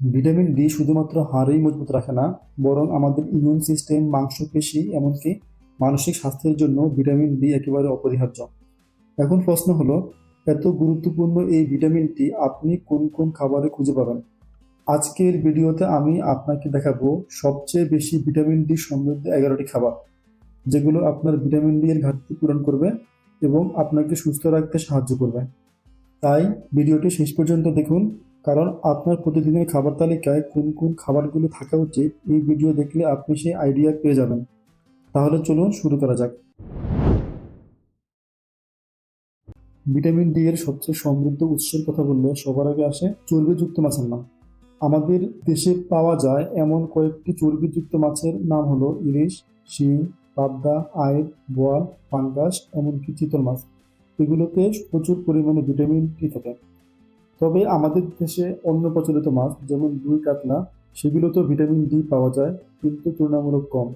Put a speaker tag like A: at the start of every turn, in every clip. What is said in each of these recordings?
A: Vitamin D শুধুমাত্র হাড়ই মজবুত রাখে না, বরং আমাদের ইমিউন সিস্টেম মাংসপেশি, এমনকি মানসিক স্বাস্থ্যের জন্য ভিটামিন ডি একেবারে অপরিহার্য। এখন প্রশ্ন হলো, এত গুরুত্বপূর্ণ এই ভিটামিনটি আপনি কোন কোন খাবারে খুঁজে পাবেন? আজকের ভিডিওতে আমি আপনাকে দেখাবো সবচেয়ে বেশি ভিটামিন ডি সমৃদ্ধ এগারোটি খাবার, যেগুলো আপনার ভিটামিন ডি এর ঘাটতি পূরণ করবে এবং আপনাকে সুস্থ রাখতে সাহায্য করবে। তাই ভিডিওটি শেষ পর্যন্ত দেখুন কারণ আপনার প্রতিদিনের খাবার তালিকায় কোন কোন খাবারগুলো থাকা উচিত এই ভিডিও দেখলে আপনি সেই আইডিয়া পেয়ে যাবেন। তাহলে চলুন শুরু করা যাক। ভিটামিন ডি এর সবচেয়ে সমৃদ্ধ উৎসের কথা বললে সবার আগে আসে চর্বিযুক্ত মাছের নাম। আমাদের দেশে পাওয়া যায় এমন কয়েকটি চর্বিযুক্ত মাছের নাম হলো ইলিশ, শিং, পাবদা আয়ের বোয়াল, পাঙ্গাস, এমনকি চিতল মাছ। এগুলোতে প্রচুর পরিমাণে ভিটামিন ডি থাকে। তবে আমাদের দেশে অন্য প্রচলিত মাছ যেমন রুই কাতলা সেগুলোতেও ভিটামিন ডি পাওয়া যায়, কিন্তু তুলনামূলক কম।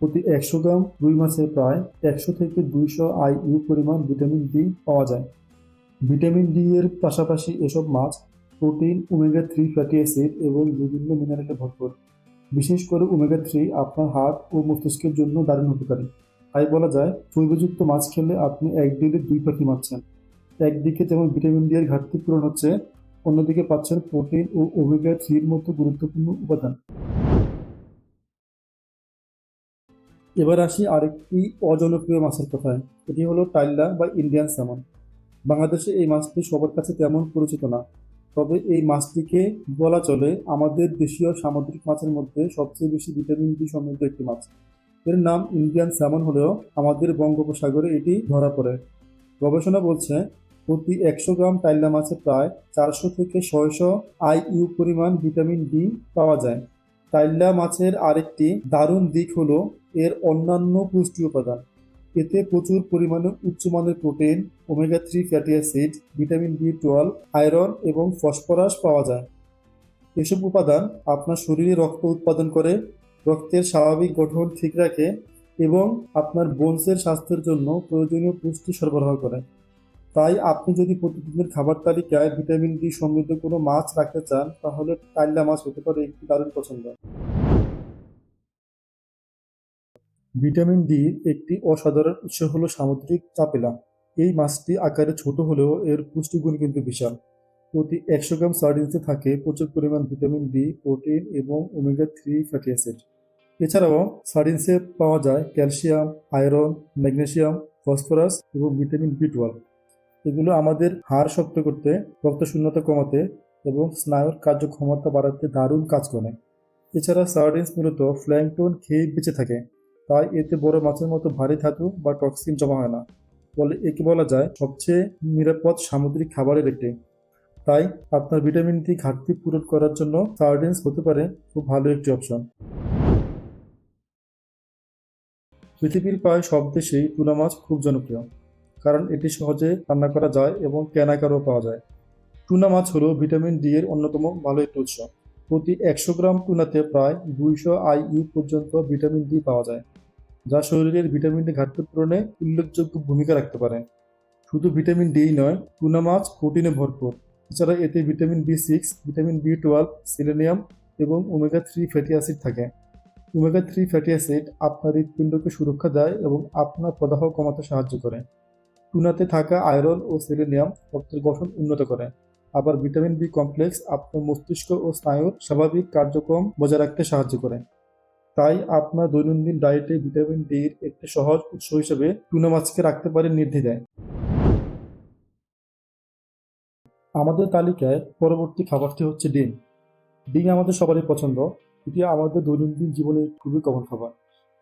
A: প্রতি একশো গ্রাম রুই মাছে প্রায় একশো থেকে দুইশো আইইউ পরিমাণ ভিটামিন ডি পাওয়া যায়। ভিটামিন ডি এর পাশাপাশি এসব মাছ protein, omega three fatty acid এবং বিভিন্ন মিনারেলে ভরপুর। বিশেষ করে ওমেগা থ্রি আপনার হার্ট ও মস্তিষ্কের জন্য দারুণ উপকারী। তাই বলা যায় চর্বিযুক্ত মাছ খেলে আপনি এক দিনে দুই পাখি মারছেন। একদিকে যেমন ভিটামিন ডি এর ঘাটতি পূরণ হচ্ছে, অন্যদিকে পাচ্ছেন প্রোটিন ও ওমেগা থ্রির মতো গুরুত্বপূর্ণ উপাদান। এবার আসি আরেকটি অজনপ্রিয় মাছের কথায়। এটি হলো টাইল্লা বা ইন্ডিয়ান স্যামন। বাংলাদেশে এই মাছটি সবার কাছে তেমন পরিচিত না। তবে এই মাছটিকে বলা চলে আমাদের দেশীয় সামুদ্রিক মাছের মধ্যে সবচেয়ে বেশি ভিটামিন ডি সমৃদ্ধ একটি মাছ। এর নাম ইন্ডিয়ান স্যামন হলেও আমাদের বঙ্গোপসাগরে এটি ধরা পড়ে। গবেষণা বলছে প্রতি একশো গ্রাম টাইল্লা মাছে প্রায় চারশো থেকে ছয়শো আইইউ পরিমাণ ভিটামিন ডি পাওয়া যায়। টাইল্লা মাছের আরেকটি দারুণ দিক হলো এর অন্যান্য পুষ্টি উপাদান। এতে প্রচুর পরিমাণে উচ্চমানের protein, omega three fatty acid, vitamin B twelve, iron এবং ফসফরাস পাওয়া যায়। এসব উপাদান আপনার শরীরে রক্ত উৎপাদন করে, রক্তের স্বাভাবিক গঠন ঠিক রাখে এবং আপনার বোনসের স্বাস্থ্যের জন্য প্রয়োজনীয় পুষ্টি সরবরাহ করে। তাই আপনি যদি প্রতিদিনের খাবার তালিকায় ভিটামিন ডি সমৃদ্ধ কোনো মাছ রাখতে চান, তাহলে টাইল্লা মাছ হতে পারে একটি দারুণ পছন্দ। ভিটামিন ডি একটি অসাধারণ উৎস হলো সামুদ্রিক চাপেলা। এই মাছটি আকারে ছোট হলেও এর পুষ্টিগুণ কিন্তু বিশাল। প্রতি একশো গ্রাম সার্ডিনসে থাকে প্রচুর পরিমাণ ভিটামিন ডি প্রোটিন এবং ওমেগা থ্রি ফ্যাটি অ্যাসিড এছাড়াও সার্ডিনসে পাওয়া যায় ক্যালসিয়াম আয়রন ম্যাগনেসিয়াম ফসফরাস এবং ভিটামিন বি টুয়েলভ এগুলো আমাদের হাড় শক্ত করতে, রক্ত শূন্যতা কমাতে এবং স্নায়ুর কার্যক্ষমতা বাড়াতে দারুণ কাজ করে। এছাড়া সার্ডিনস মূলত ফ্ল্যাংটন খেয়ে বেঁচে থাকে, তাই এতে বড় মাছের মতো ভারী ধাতু বা টক্সিন জমা হয় না। বলে একে বলা যায় সবচেয়ে নিরাপদ সামুদ্রিক খাবারের একটি। তাই আপনার ভিটামিন ডি ঘাটতি পূরণ করার জন্য সার্ডিনস হতে পারে খুব ভালো একটি অপশন পৃথিবীর প্রায় সব দেশেই টুনা মাছ খুব জনপ্রিয়। কারণ এটি সহজে রান্না করা যায় এবং কেনাকারও পাওয়া যায়। টুনা মাছ হলো ভিটামিন ডি এর অন্যতম ভালো একটি উৎস। প্রতি একশো গ্রাম টুনাতে প্রায় দুইশো আইইউ পর্যন্ত ভিটামিন ডি পাওয়া যায়, যা শরীরের ভিটামিন ডি ঘাটতি পূরণে উল্লেখযোগ্য ভূমিকা রাখতে পারে। শুধু ভিটামিন ডি নয়, টুনা মাছ প্রোটিনে ভরপুর। এছাড়া এতে vitamin B six, vitamin B twelve, selenium এবং ওমেগা থ্রি ফ্যাটি অ্যাসিড থাকে। ওমেগা থ্রি ফ্যাটি অ্যাসিড আপনার হৃৎপিণ্ডকে সুরক্ষা দেয় এবং আপনার প্রদাহ কমাতে সাহায্য করে। টুনাতে থাকা আয়রন ও সেলেনিয়াম রক্তের গঠন উন্নত করে। আবার ভিটামিন বি কমপ্লেক্স আপনার মস্তিষ্ক ও স্নায়ুর স্বাভাবিক কার্যক্রম বজায় রাখতে সাহায্য করে। তাই আপনার দৈনন্দিন ডায়েটে ভিটামিন ডির একটি সহজ উৎস হিসেবে টুনা মাছকে রাখতে পারেন নির্দ্বিধায়। আমাদের তালিকায় পরবর্তী খাবারটি হচ্ছে ডিম। ডিম আমাদের সবারই পছন্দ। এটি আমাদের দৈনন্দিন জীবনে খুবই কমন খাবার।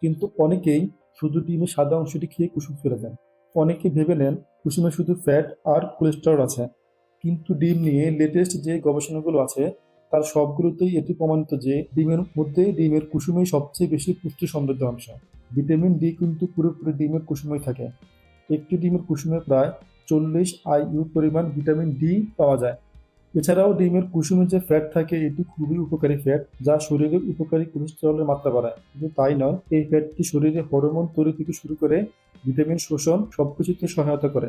A: কিন্তু অনেকেই শুধু ডিমের সাদা অংশটি খেয়ে কুসুম ফেলে দেন। অনেকে ভেবে নেন কুসুমে শুধু ফ্যাট আর কোলেস্টেরল আছে। কিন্তু ডিম নিয়ে লেটেস্ট যে গবেষণাগুলো আছে, তার সবগুলোতেই এটি প্রমাণিত যে ডিমের মধ্যে ডিমের কুসুমেই সবচেয়ে বেশি পুষ্টি সমৃদ্ধ অংশ। ভিটামিন ডি কিন্তু পুরোপুরি ডিমের কুসুমেই থাকে। একটি ডিমের কুসুমে প্রায় চল্লিশ আইইউ পরিমাণ ভিটামিন ডি পাওয়া যায়। এছাড়াও ডিমের কুসুমে যে ফ্যাট থাকে, এটি খুবই উপকারী ফ্যাট যা শরীরের উপকারী কোলেস্টেরলের মাত্রা বাড়ায়। কিন্তু তাই নয়, এই ফ্যাটটি শরীরে হরমোন তৈরি থেকে শুরু করে ভিটামিন শোষণ সবকিছুতে সহায়তা করে।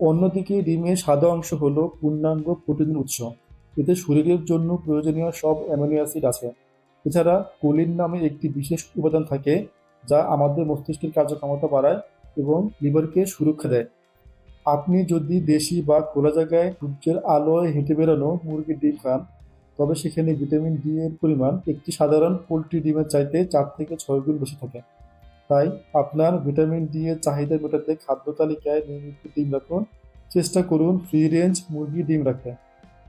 A: অন্যদিকে ডিমের সাদা অংশ হলো পূর্ণাঙ্গ প্রোটিনের উৎস। এতে শরীরের জন্য প্রয়োজনীয় সব অ্যামিনো অ্যাসিড আছে। এছাড়া কোলিন নামে একটি বিশেষ উপাদান থাকে, যা আমাদের মস্তিষ্কের কার্যক্ষমতা বাড়ায় এবং লিভারকে সুরক্ষা দেয়। আপনি যদি দেশি বা খোলা জায়গায় সূর্যের আলোয় হেঁটে বেরোনো মুরগির ডিম খান, তবে সেখানে ভিটামিন ডি এর পরিমাণ একটি সাধারণ পোলট্রি ডিমের চাইতে চার থেকে ছয় গুণ বেশি থাকে। তাই আপনার ভিটামিন ডি এর চাহিদা মেটাতে খাদ্য তালিকায় নিয়মিত ডিম রাখুন। চেষ্টা করুন ফ্রি রেঞ্জ মুরগি ডিম রাখতে।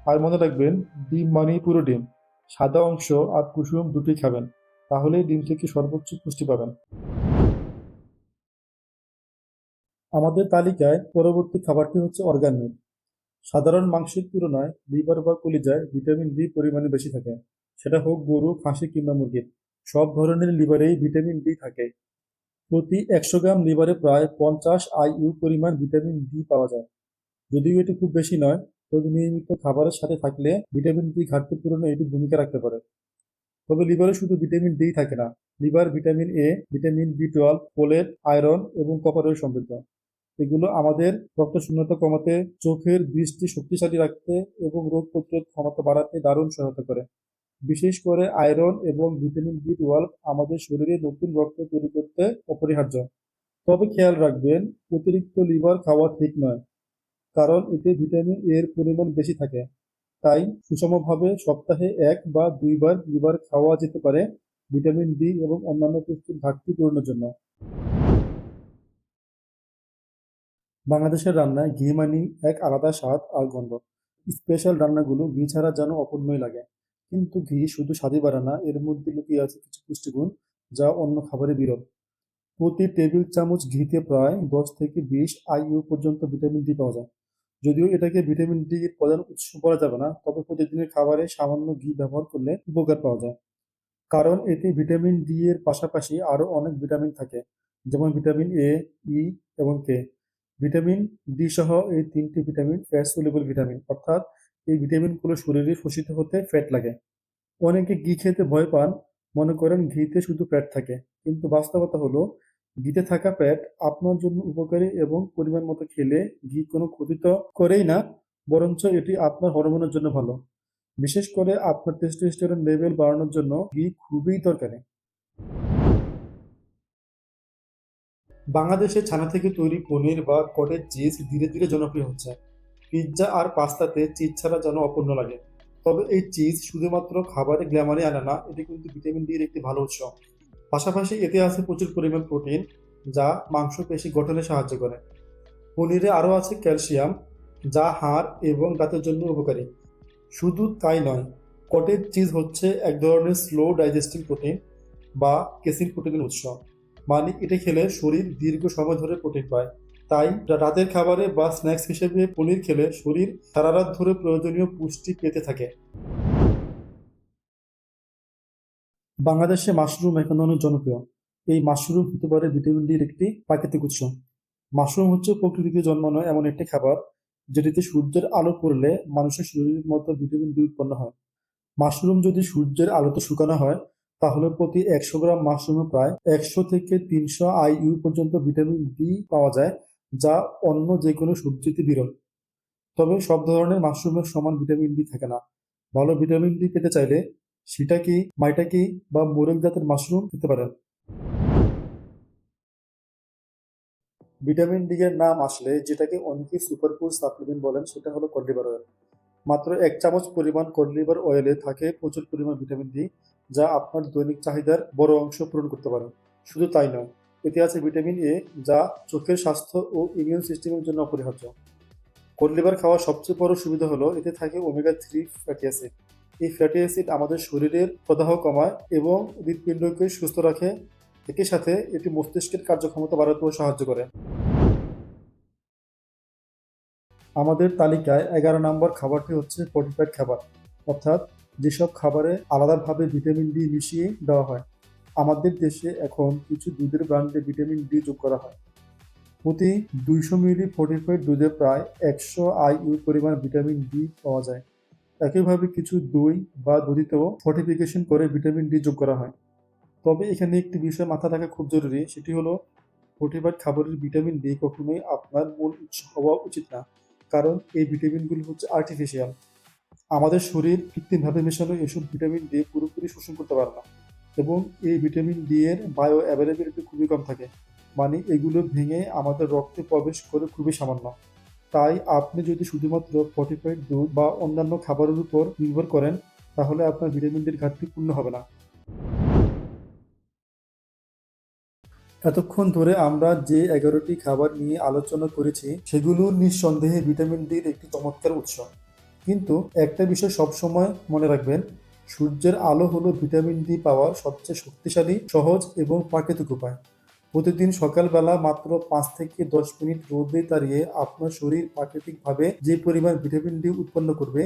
A: আর মনে রাখবেন, ডিম মানেই পুরো ডিম। সাদা অংশ আর কুসুম দুটি খাবেন তাহলে ডিম থেকে সর্বোচ্চ পুষ্টি পাবেন। আমাদের তালিকায় পরবর্তী খাবারটি হচ্ছে অর্গান মিট। সাধারণ মাংসের তুলনায় লিভার বা কলিজায় ভিটামিন ডি পরিমাণে বেশি থাকে। সেটা হোক গরু, খাসি কিংবা মুরগির সব ধরনের লিভারেই ভিটামিন ডি থাকে। প্রতি একশো গ্রাম লিভারে প্রায় পঞ্চাশ আইইউ পরিমাণ ভিটামিন ডি পাওয়া যায়। যদিও এটি খুব বেশি নয়, তবে নিয়মিত খাবারের সাথে থাকলে ভিটামিন ডি ঘাটতি পূরণে এটি ভূমিকা রাখতে পারে। তবে লিভারে শুধু ভিটামিন ডি থাকে না, liver vitamin A, vitamin B twelve, folate, iron এবং কপারের সমৃদ্ধ। এগুলো আমাদের রক্ত শূন্যতা কমাতে, চোখের দৃষ্টি শক্তিশালী রাখতে এবং রোগ প্রতিরোধ ক্ষমতা বাড়াতে দারুণ সহায়তা করে। বিশেষ করে আয়রন এবং ভিটামিন বি টুয়েলভ আমাদের শরীরে নতুন রক্ত তৈরি করতে অপরিহার্য। তবে খেয়াল রাখবেন, অতিরিক্ত লিভার খাওয়া ঠিক নয়, কারণ এতে ভিটামিন এর পরিমাণ বেশি থাকে। তাই সুষমভাবে সপ্তাহে এক বা দুইবার লিভার খাওয়া যেতে পারে ভিটামিন ডি এবং অন্যান্য পুষ্টির ঘাটতি পূরণের জন্য। বাংলাদেশের রান্নায় ঘি মানি এক আলাদা স্বাদ আর গন্ধ। স্পেশাল রান্নাগুলো ঘি ছাড়া যেন অপূর্ণই লাগে। কিন্তু ঘি শুধু স্বাদই বাড়ে না, এর মধ্যে লুকিয়ে আছে কিছু পুষ্টিগুণ যা অন্য খাবারে বিরল। প্রতি টেবিল চামচ ঘিতে প্রায় দশ থেকে বিশ আইইউ পর্যন্ত ভিটামিন ডি পাওয়া যায়। যদিও এটাকে ভিটামিন ডি এর প্রধান উৎস বলা যাবে না, তবে প্রতিদিনের খাবারে সামান্য ঘি ব্যবহার করলে উপকার পাওয়া যায়। কারণ এতে ভিটামিন ডি এর পাশাপাশি আরও অনেক ভিটামিন থাকে, যেমন ভিটামিন এ, ই এবং কে। ভিটামিন ডি সহ এই তিনটি ভিটামিন ফ্যাট সলিউবল ভিটামিন, অর্থাৎ এই ভিটামিনগুলো শরীরে শোষিত হতে ফ্যাট লাগে। অনেকে ঘি খেতে ভয় পান, মনে করেন ঘিতে শুধু ফ্যাট থাকে। কিন্তু বাস্তবতা হলো, ঘিতে থাকা ফ্যাট আপনার জন্য উপকারী এবং পরিমাণ মতো খেলে ঘি কোনো ক্ষতি তো করেই না, বরঞ্চ এটি আপনার হরমোনের জন্য ভালো। বিশেষ করে আপনার টেস্টোস্টেরন লেভেল বাড়ানোর জন্য ঘি খুবই দরকারি। বাংলাদেশে ছানা থেকে তৈরি পনির বা কটেজ চিজ ধীরে ধীরে জনপ্রিয় হচ্ছে। পিৎজা আর পাস্তাতে চিজ ছাড়া যেন অপূর্ণ লাগে। তবে এই চিজ শুধুমাত্র খাবারে গ্ল্যামারে আনে না, এটি কিন্তু ভিটামিন ডি এর একটি ভালো উৎস। পাশাপাশি এতে আছে প্রচুর পরিমাণ প্রোটিন যা মাংসপেশি গঠনে সাহায্য করে। পনিরে আরও আছে ক্যালসিয়াম যা হাড় এবং দাঁতের জন্য উপকারী। শুধু তাই নয় কটেজ চিজ হচ্ছে এক ধরনের স্লো ডাইজেস্টিং প্রোটিন বা কেসিন প্রোটিনের উৎস। মানে এটা খেলে শরীর দীর্ঘ সময় ধরে প্রোটিন পায়। তাই রাতের খাবারে বা স্ন্যাক্স হিসেবে পনির খেলে শরীর সারা রাত ধরে প্রয়োজনীয় পুষ্টি পেতে থাকে। বাংলাদেশে মাশরুম এখন অনেক জনপ্রিয়। এই মাশরুম হতে পারে ভিটামিন ডির একটি প্রাকৃতিক উৎস। মাশরুম হচ্ছে প্রকৃতিতে জন্মানো এমন একটি খাবার যেটিতে সূর্যের আলো পড়লে মানুষের শরীরের মতো ভিটামিন ডি উৎপন্ন হয়। মাশরুম যদি সূর্যের আলোতে শুকানো হয়, তাহলে প্রতি একশো গ্রাম মাশরুমে প্রায় একশো থেকে তিনশো আইইউ পর্যন্ত ভিটামিন ডি পাওয়া যায় যা অন্য যে কোনো সবজিতে বিরল। তবে সব ধরনের মাশরুমের সমান ভিটামিন ডি থাকে না। ভালো ভিটামিন ডি পেতে চাইলে সিটাকি, মাইটাকি বা মোরেল জাতের মাশরুম খেতে পারেন। ভিটামিন ডি এর নাম আসলে যেটাকে অনেকে সুপারফুড সাপ্লিমেন্ট বলেন, সেটা হলো কডলিভার অয়েল। মাত্র এক চামচ পরিমাণ কডলিভার অয়েলে থাকে প্রচুর পরিমাণ ভিটামিন ডি, যা আপনার দৈনিক চাহিদার বড় অংশ পূরণ করতে পারে। শুধু তাই নয় এতে আছে ভিটামিন এ যা চোখের স্বাস্থ্য ও ইমিউন সিস্টেমের জন্য অপরিহার্য। কডলিভার খাওয়ার সবচেয়ে বড় সুবিধা হলো এতে থাকে ওমেগা থ্রি ফ্যাটি অ্যাসিড এই ফ্যাটি অ্যাসিড আমাদের শরীরের প্রদাহ কমায় এবং হৃদপিণ্ডকে সুস্থ রাখে। একই সাথে এটি মস্তিষ্কের কার্যক্ষমতা বাড়াতেও সাহায্য করে। আমাদের তালিকায় এগারো নম্বর খাবারটি হচ্ছে ফর্টিফাইড খাবার। অর্থাৎ যেসব খাবারে আলাদাভাবে ভিটামিন ডি মিশিয়ে দেওয়া হয়। আমাদের দেশে এখন কিছু দুধের ব্র্যান্ডে ভিটামিন ডি যোগ করা হয়। প্রতি দুইশো মিলি ফর্টিফাইড দুধে প্রায় একশো আইইউ পরিমাণ ভিটামিন ডি পাওয়া যায়। একইভাবে কিছু দই বা দধিতেও ফর্টিফিকেশন করে ভিটামিন ডি যোগ করা হয়। তবে এখানে একটি বিষয় মাথা রাখা খুব জরুরি, সেটি হলো ফর্টিফাইড খাবারের ভিটামিন ডি কখনোই আপনার মূল উৎস হওয়া উচিত না, কারণ এই ভিটামিনগুলি হচ্ছে আর্টিফিশিয়াল আমাদের শরীর কৃত্রিমভাবে মেশানো এসব ভিটামিন ডি পুরোপুরি শোষণ করতে পারে না। এবং এই ভিটামিন ডি এর বায়ো অ্যাভেলেবিলিটি খুবই কম থাকে। মানে এগুলো ভেঙে আমাদের রক্তে প্রবেশ করে খুবই সামান্য। তাই আপনি যদি শুধুমাত্র ফর্টিফাইড দুধ বা অন্যান্য খাবারের উপর নির্ভর করেন, তাহলে আপনার ভিটামিন ডির ঘাটতি পূর্ণ হবে না। এতক্ষণ ধরে আমরা যে এগারোটি খাবার নিয়ে আলোচনা করেছি, সেগুলো নিঃসন্দেহে ভিটামিন ডির একটি চমৎকার উৎস। কিন্তু একটা বিষয় সবসময় মনে রাখবেন সূর্যের আলো হলো ভিটামিন ডি পাওয়ার সবচেয়ে শক্তিশালী, সহজ এবং প্রাকৃতিক উপায়। প্রতিদিন সকালবেলা মাত্র পাঁচ থেকে দশ মিনিট রোদে দাঁড়িয়ে আপনার শরীর প্রাকৃতিকভাবে যে পরিমাণ ভিটামিন ডি উৎপন্ন করবে,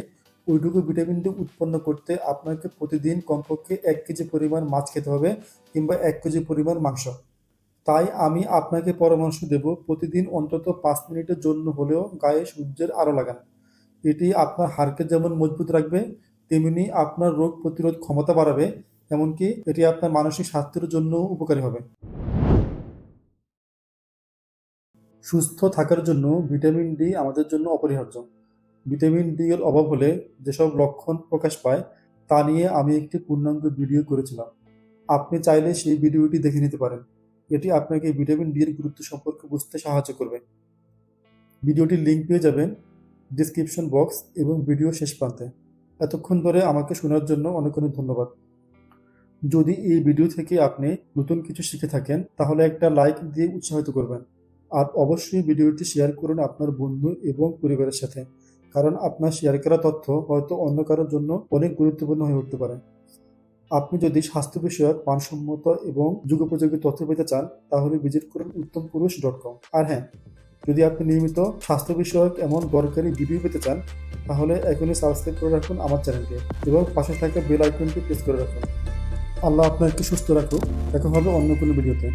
A: ওইটুকু ভিটামিন ডি উৎপন্ন করতে আপনাকে প্রতিদিন কমপক্ষে এক কেজি পরিমাণ মাছ খেতে হবে কিংবা এক কেজি পরিমাণ মাংস। তাই আমি আপনাকে পরামর্শ দেব প্রতিদিন অন্তত পাঁচ মিনিটের জন্য হলেও গায়ে সূর্যের আলো লাগান। এটি আপনার হাড়কে যেমন মজবুত রাখবে তেমনি আপনার রোগ প্রতিরোধ ক্ষমতা বাড়াবে, এমনকি এটি আপনার মানসিক স্বাস্থ্যের জন্য উপকারী হবে। সুস্থ থাকার জন্য ভিটামিন ডি আমাদের জন্য অপরিহার্য। ভিটামিন ডি এর অভাব হলে যেসব লক্ষণ প্রকাশ পায়, তা নিয়ে আমি একটি পূর্ণাঙ্গ ভিডিও করেছিলাম। আপনি চাইলে সেই ভিডিওটি দেখে নিতে পারেন। এটি আপনাকে ভিটামিন ডি এর গুরুত্ব সম্পর্কে বুঝতে সাহায্য করবে। ভিডিওটির লিঙ্ক পেয়ে যাবেন ডিসক্রিপশন বক্স এবং ভিডিও শেষ প্রান্তে। এতক্ষণ ধরে আমাকে শোনার জন্য অনেক অনেক ধন্যবাদ। যদি এই ভিডিও থেকে আপনি নতুন কিছু শিখে থাকেন, তাহলে একটা লাইক দিয়ে উৎসাহিত করবেন। আর অবশ্যই ভিডিওটি শেয়ার করুন আপনার বন্ধু এবং পরিবারের সাথে, কারণ আপনার শেয়ার করা তথ্য হয়তো অন্য কারোর জন্য অনেক গুরুত্বপূর্ণ হয়ে উঠতে পারে। আপনি যদি স্বাস্থ্য বিষয়ক মানসম্মত এবং যুগোপযোগী তথ্য পেতে চান, তাহলে ভিজিট করুন উত্তম পুরুষ ডট কম। আর হ্যাঁ যদি আপনি নিয়মিত স্বাস্থ্য বিষয়ক এমন দরকারি ভিডিও পেতে চান, তাহলে এখনই সাবস্ক্রাইব করে রাখুন আমার চ্যানেলকে এবং পাশে থাকা বেল আইকনটি প্রেস করে রাখুন। আল্লাহ আপনাকে সুস্থ রাখুক। দেখা হবে অন্য কোনো ভিডিওতে